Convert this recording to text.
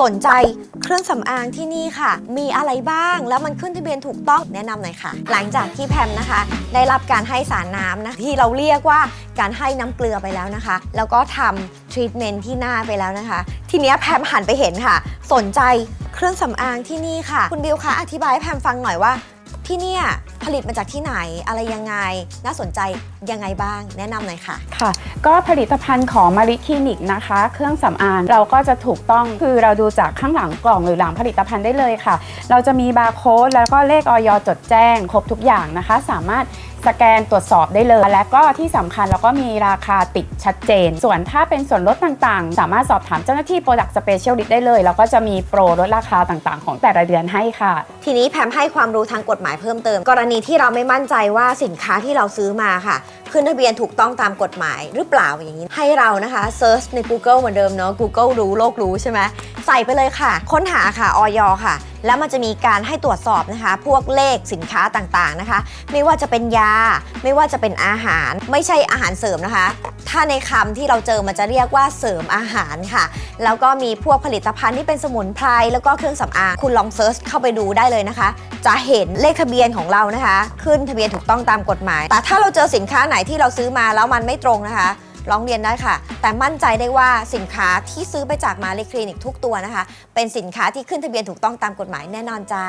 สนใจเครื่องสำอางที่นี่ค่ะ มีอะไรบ้างแล้วมันขึ้นทะเบียนถูกต้องแนะนำหน่อยค่ะ หลังจากที่แพมนะคะ ได้รับการให้สารน้ำนะที่เราเรียกว่าการให้น้ำเกลือไปแล้วนะคะ แล้วก็ทำทรีทเมนต์ที่หน้าไปแล้วนะคะ ทีนี้แพมหันไปเห็นค่ะ สนใจเครื่องสำอางที่นี่ค่ะ คุณบิวคะอธิบายให้แพมฟังหน่อยว่าที่เนี่ย ผลิตมาจากที่ไหนอะไรยังไง น่าสนใจยังไงบ้าง แนะนำหน่อยค่ะ ค่ะ ก็ผลิตภัณฑ์ของมาริคลินิกนะคะ เครื่องสำอางเราก็จะถูกต้องคือเราดูจากข้างหลังกล่องหรือหลังผลิตภัณฑ์ได้เลยค่ะ เราจะมีบาร์โค้ดแล้วก็เลขออยจดแจ้ง ครบทุกอย่างนะคะ สามารถ สแกนตรวจสอบได้เลย และก็ที่สำคัญเราก็มีราคาติดชัดเจน ส่วนถ้าเป็นส่วนลดต่างๆ สามารถสอบถามเจ้าหน้าที่ Product Specialist ได้เลยแล้วก็จะมีโปรลดราคาต่างๆ ของแต่ละเดือนให้ค่ะ ทีนี้แพมให้ความรู้ทางกฎหมายเพิ่มเติม กรณีที่เราไม่มั่นใจว่าสินค้าที่เราซื้อมาค่ะ ขึ้นทะเบียนถูกต้องตามกฎหมายหรือเปล่าอย่างนี้ ให้เรานะคะเซิร์ชใน Google เหมือนเดิมเนาะ Google รู้โลกรู้ใช่ไหมใส่ไปเลยค่ะ ค้นหาค่ะออยค่ะแล้วมันจะมีการให้ตรวจสอบนะคะ พวกเลขสินค้าต่างๆนะคะ ไม่ว่าจะเป็นยา ไม่ว่าจะเป็นอาหาร ไม่ใช่อาหารเสริมนะคะ ถ้าในคำที่เราเจอมันจะเรียกว่าเสริมอาหารค่ะ แล้วก็มีพวกผลิตภัณฑ์ที่เป็นสมุนไพรแล้วก็เครื่องสำอางคุณลองเซิร์ชเข้าไปดูได้เลยนะคะ จะเห็นเลขทะเบียนของเรานะคะ ขึ้นทะเบียนถูกต้องตามกฎหมาย แต่ถ้าเราเจอสินค้าไหนที่เราซื้อมาแล้วมันไม่ตรงนะคะ ร้องเรียนได้ค่ะ แต่มั่นใจได้ว่าสินค้าที่ซื้อไปจากมาเลคลินิกทุกตัวนะคะ เป็นสินค้าที่ขึ้นทะเบียนถูกต้องตามกฎหมายแน่นอนจ้า